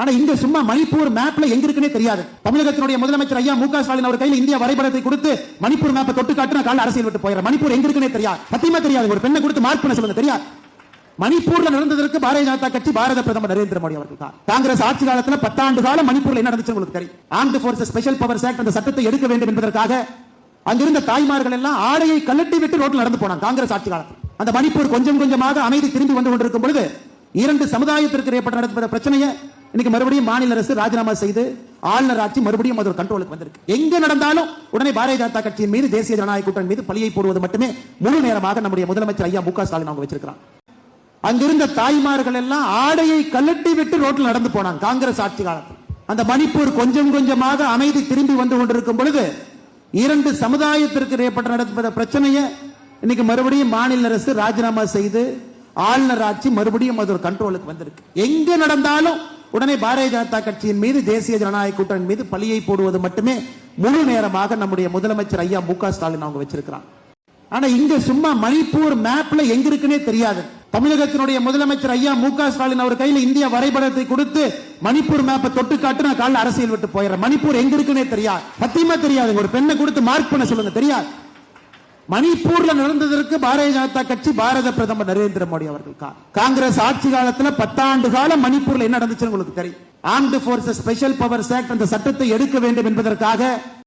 ஆனா இங்க சும்மா மணிப்பூர் மேப்ல எங்க இருக்குன்னே தெரியாது. தமிழகத்தினுடைய முதலமைச்சர் ஐயா மு ஸ்டாலின் அவர் கையில இந்திய வரைபடத்தை கொடுத்து மணிப்பூர் மேப்பை தொட்டு காட்டு நான் கால அரசியல் விட்டு போயிடுறேன். மணிப்பூர் எங்க இருக்குன்னே தெரியாது. சத்தியமா தெரியாது. ஒரு பெண்ணை கொடுத்து மார்க் பண்ண சொல்லுங்க. தெரியாது. மணிப்பூர்ல நடந்ததற்கு பாரதிய ஜனதா கட்சி பாரத பிரதமர் நரேந்திர மோடி அவர்கள் தான். காங்கிரஸ் ஆட்சி காலத்துல பத்தாண்டு காலம் மணிப்பூர்ல என்ன நடந்துச்சு உங்களுக்கு தெரியும். Armed force special power act அந்த சட்டத்தை எடுக்க வேண்டும் என்பதற்காக அங்கிருந்த தாய்மார்கள் எல்லாம் ஆடையை கழட்டி விட்டு ரோட்ல நடந்து போனாங்க காங்கிரஸ் ஆட்சி காலத்தில். அந்த மணிப்பூர் கொஞ்சம் கொஞ்சமாக அமைதி திரும்பி வந்து கொண்டிருக்கும் பொழுது இரண்டு சமுதாயத்திற்கு ஏற்பட்ட நடந்த பிரச்சனையை இன்னைக்கு மறுபடியும் மாநில அரசு ராஜினாமா செய்து ஆளுநர் ஆட்சி மறுபடியும் அதோட கண்ட்ரோலுக்கு வந்திருக்கு. எங்க நடந்தாலும் உடனே பாரதிய ஜனதா கட்சியின் மீது தேசிய ஜனநாயக கூட்டணி மீது பழியை போடுவது மட்டுமே முழு நேரமாக நம்முடைய முதலமைச்சர் ஐயா மு க ஸ்டாலின் அவங்க வச்சிருக்கிறாங்க அங்கிருந்த தாய்மார்கள் எல்லாம் ஆடையை கலட்டி விட்டு ரோட்டில் நடந்து போனாங்க காங்கிரஸ் ஆட்சி காலத்தில். அந்த மணிப்பூர் கொஞ்சம் கொஞ்சமாக அமைதி திரும்பி வந்து கொண்டிருக்கும் பொழுது இரண்டு சமுதாயத்திற்கு ஏற்பட்ட நடந்த பிரச்சனையை இன்னைக்கு மறுபடியும் மாநில அரசு ராஜினாமா செய்து ஆளுநர் ஆட்சி மறுபடியும் அது ஒரு கண்ட்ரோலுக்கு வந்திருக்கு. எங்க நடந்தாலும் உடனே பாரதிய ஜனதா கட்சியின் மீது தேசிய ஜனநாயக கூட்டணி மீது பழியை போடுவது மட்டுமே முழு நேரமாக நம்முடைய முதலமைச்சர் ஐயா மு க ஸ்டாலின் அவங்க வச்சிருக்கிறாங்க ஆனா இங்க சும்மா மணிப்பூர் மேப்ல எங்க இருக்குன்னே தெரியாது. தமிழகத்தினுடைய முதலமைச்சர் ஐயா மு க ஸ்டாலின் அவர் கையில இந்திய வரைபடத்தை கொடுத்து மணிப்பூர் மேப்பை தொட்டு காட்டு நான் காலைல அரசியல் விட்டு போயிடுறேன். மணிப்பூர் எங்க இருக்குன்னே தெரியாது. சத்தியமா தெரியாது. ஒரு பெண்ணை கொடுத்து மார்க் பண்ண சொல்லுங்க. தெரியாது. மணிப்பூர்ல நடந்ததற்கு பாரதிய ஜனதா கட்சி பாரத பிரதமர் நரேந்திர மோடி அவர்கள் காங்கிரஸ் ஆட்சி காலத்துல பத்தாண்டு காலம் மணிப்பூர்ல என்ன நடந்துச்சு உங்களுக்கு தெரியும். Armed forces special power act அந்த சட்டத்தை எடுக்க வேண்டும் என்பதற்காக